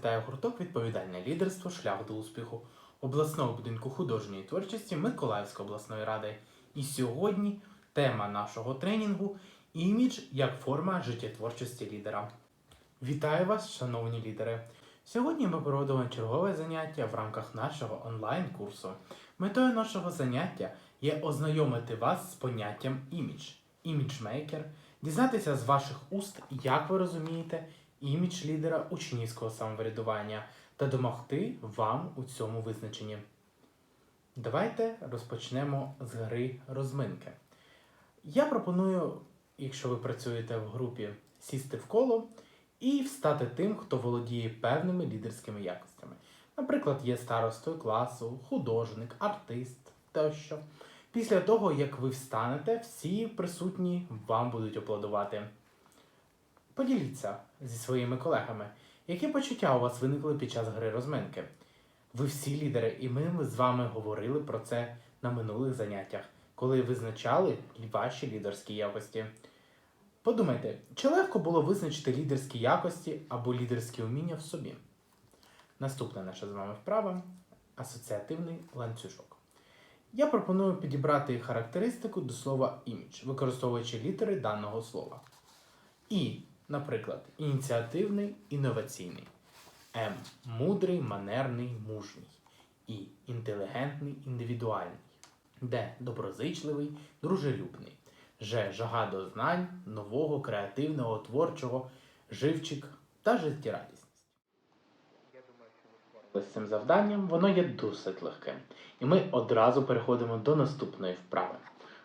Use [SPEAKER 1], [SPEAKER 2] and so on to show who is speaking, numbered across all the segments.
[SPEAKER 1] вітає гурток Відповідальне лідерство Шлях до успіху обласного будинку художньої творчості Миколаївської обласної ради. І сьогодні тема нашого тренінгу імідж як форма життєтворчості лідера. Вітаю вас, шановні лідери! Сьогодні ми проводимо чергове заняття в рамках нашого онлайн-курсу. Метою нашого заняття є ознайомити вас з поняттям імідж, іміджмейкер, дізнатися з ваших уст, як ви розумієте імідж лідера учнівського самоврядування та допомогти вам у цьому визначенні. Давайте розпочнемо з гри розминки. Я пропоную, якщо ви працюєте в групі, сісти в коло і встати тим, хто володіє певними лідерськими якостями. Наприклад, є старостою класу, художник, артист тощо. Після того, як ви встанете, всі присутні вам будуть аплодувати. Поділіться зі своїми колегами, які почуття у вас виникли під час гри розминки. Ви всі лідери, і ми з вами говорили про це на минулих заняттях, коли визначали ваші лідерські якості. Подумайте, чи легко було визначити лідерські якості або лідерські уміння в собі? Наступна наша з вами вправа асоціативний ланцюжок. Я пропоную підібрати характеристику до слова імідж, використовуючи літери даного слова. І, наприклад, ініціативний, інноваційний. М. Мудрий, манерний, мужній. І. Інтелігентний, індивідуальний. Д. Доброзичливий, дружелюбний. Ж. Жага до знань, нового, креативного, творчого, живчик та життєрадісність. Я думаю, що ви з цим завданням, воно є досить легким. І ми одразу переходимо до наступної вправи.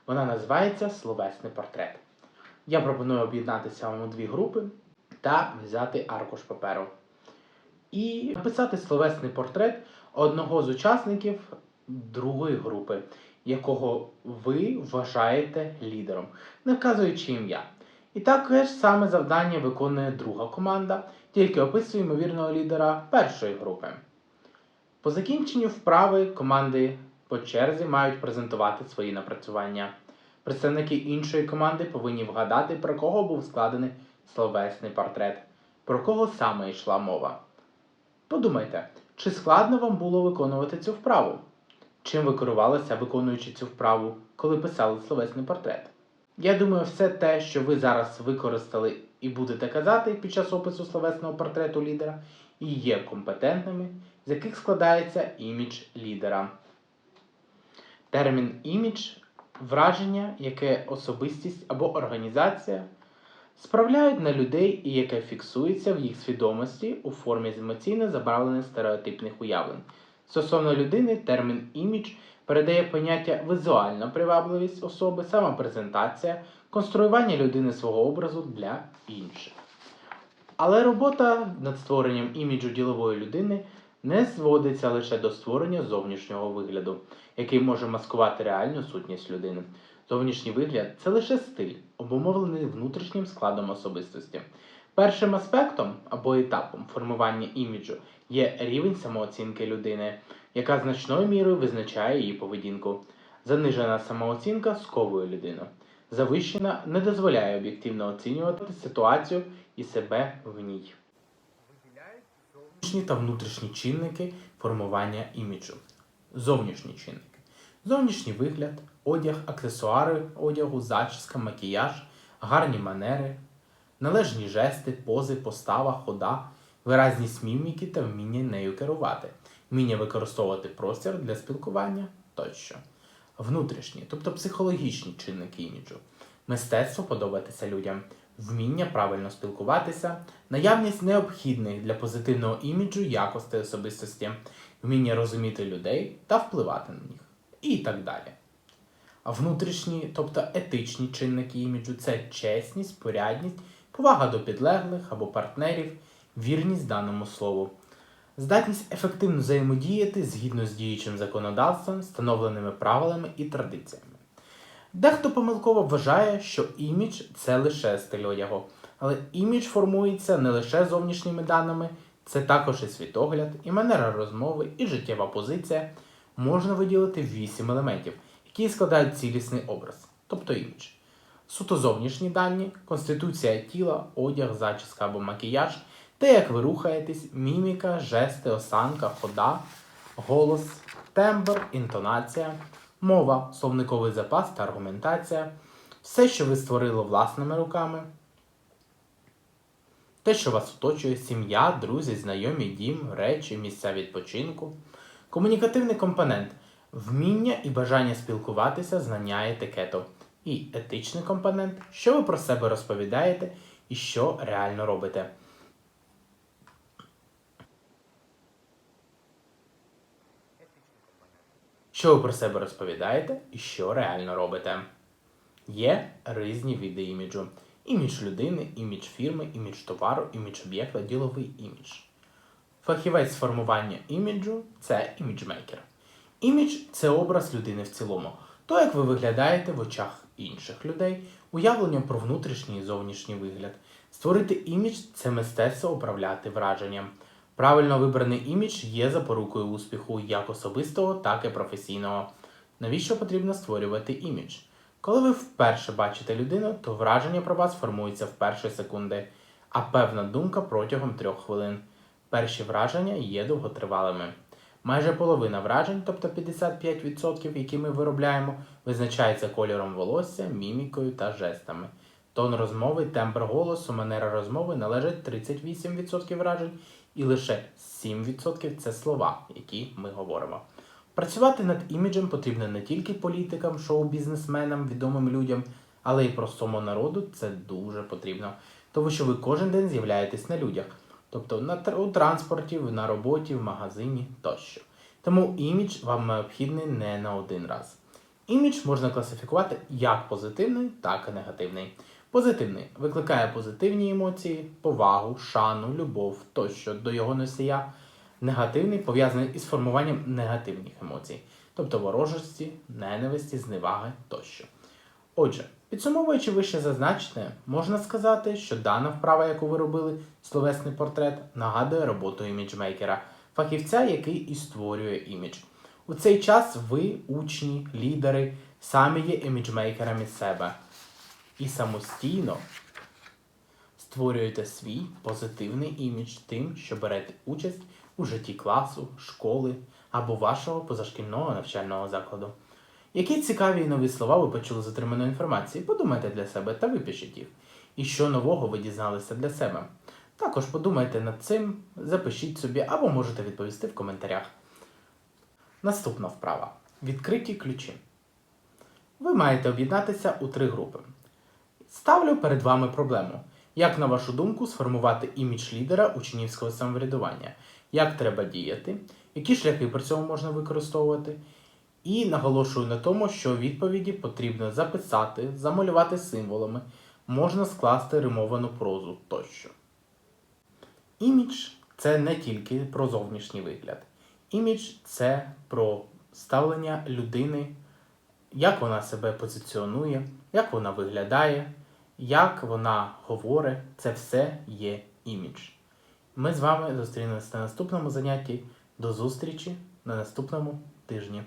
[SPEAKER 1] Вона називається Словесний портрет. Я пропоную об'єднатися вам у дві групи та взяти аркуш паперу. І написати словесний портрет одного з учасників другої групи, якого ви вважаєте лідером, не вказуючи ім'я. І таке ж саме завдання виконує друга команда, тільки описує ймовірного лідера першої групи. По закінченню вправи команди по черзі мають презентувати свої напрацювання. Представники іншої команди повинні вгадати, про кого був складений словесний портрет, про кого саме йшла мова. Подумайте, чи складно вам було виконувати цю вправу? Чим ви керувалися, виконуючи цю вправу, коли писали словесний портрет? Я думаю, все те, що ви зараз використали і будете казати під час опису словесного портрету лідера, і є компетентними, з яких складається імідж лідера. Термін імідж враження, яке особистість або організація справляють на людей і яке фіксується в їх свідомості у формі емоційно забавлених стереотипних уявлень. Стосовно людини, термін імідж передає поняття візуальна привабливість особи, самопрезентація, конструювання людини свого образу для інших. Але робота над створенням іміджу ділової людини не зводиться лише до створення зовнішнього вигляду, який може маскувати реальну сутність людини. Зовнішній вигляд це лише стиль, обумовлений внутрішнім складом особистості. Першим аспектом або етапом формування іміджу є рівень самооцінки людини, яка значною мірою визначає її поведінку. Занижена самооцінка сковує людину. Завищена не дозволяє об'єктивно оцінювати ситуацію і себе в ній. Зовнішні та внутрішні чинники формування іміджу. Зовнішні чинники. Зовнішній вигляд, одяг, аксесуари одягу, зачіска, макіяж, гарні манери, належні жести, пози, постава, хода, виразність міміки та вміння нею керувати, вміння використовувати простір для спілкування тощо. Внутрішні, тобто психологічні чинники іміджу, мистецтво подобатися людям, вміння правильно спілкуватися, наявність необхідних для позитивного іміджу якостей особистості, вміння розуміти людей та впливати на них і так далі. А внутрішні, тобто етичні чинники іміджу це чесність, порядність, повага до підлеглих або партнерів, вірність даному слову, здатність ефективно взаємодіяти згідно з діючим законодавством, встановленими правилами і традиціями. Дехто помилково вважає, що імідж це лише стиль одягу, але імідж формується не лише зовнішніми даними, це також і світогляд, і манера розмови, і життєва позиція. Можна виділити вісім елементів, які складають цілісний образ, тобто імідж. Суто зовнішні дані, конституція тіла, одяг, зачіска або макіяж те, як ви рухаєтесь, міміка, жести, осанка, хода, голос, тембр, інтонація, мова, словниковий запас та аргументація, все, що ви створили власними руками, те, що вас оточує, сім'я, друзі, знайомі, дім, речі, місця відпочинку, комунікативний компонент, вміння і бажання спілкуватися, знання етикету, і етичний компонент, що ви про себе розповідаєте і що реально робите. Що ви про себе розповідаєте і що реально робите? Є різні види іміджу. Імідж людини, імідж фірми, імідж товару, імідж об'єкта, діловий імідж. Фахівець формування іміджу це іміджмейкер. Імідж це образ людини в цілому. То, як ви виглядаєте в очах інших людей, уявлення про внутрішній і зовнішній вигляд. Створити імідж це мистецтво управляти враженням. Правильно вибраний імідж є запорукою успіху як особистого, так і професійного. Навіщо потрібно створювати імідж? Коли ви вперше бачите людину, то враження про вас формується в перші секунди, а певна думка протягом трьох хвилин. Перші враження є довготривалими. Майже половина вражень, тобто 55%, які ми виробляємо, визначається кольором волосся, мімікою та жестами. Тон розмови, тембр голосу, манера розмови належать 38% вражень, і лише 7% це слова, які ми говоримо. Працювати над іміджем потрібно не тільки політикам, шоу-бізнесменам, відомим людям, але й простому народу це дуже потрібно, тому що ви кожен день з'являєтесь на людях, тобто на у транспорті, на роботі, в магазині тощо. Тому імідж вам необхідний не на один раз. Імідж можна класифікувати як позитивний, так і негативний. Позитивний викликає позитивні емоції, повагу, шану, любов тощо до його носія. Негативний пов'язаний із формуванням негативних емоцій, тобто ворожості, ненависті, зневаги тощо. Отже, підсумовуючи вище зазначене, можна сказати, що дана вправа, яку ви робили, словесний портрет, нагадує роботу іміджмейкера, фахівця, який і створює імідж. У цей час ви, учні, лідери, самі є іміджмейкерами себе і самостійно створюєте свій позитивний імідж тим, що берете участь у житті класу, школи або вашого позашкільного навчального закладу. Які цікаві і нові слова ви почули з отриманої інформації, подумайте для себе та випишіть їх. І що нового ви дізналися для себе. Також подумайте над цим, запишіть собі або можете відповісти в коментарях. Наступна вправа. Відкриті ключі. Ви маєте об'єднатися у три групи. Ставлю перед вами проблему. Як, на вашу думку, сформувати імідж лідера учнівського самоврядування? Як треба діяти? Які шляхи при цьому можна використовувати? І наголошую на тому, що відповіді потрібно записати, замалювати символами, можна скласти римовану прозу тощо. Імідж це не тільки про зовнішній вигляд. Імідж це про ставлення людини, як вона себе позиціонує, як вона виглядає, як вона говорить. Це все є імідж. Ми з вами зустрінемося на наступному занятті. До зустрічі на наступному тижні.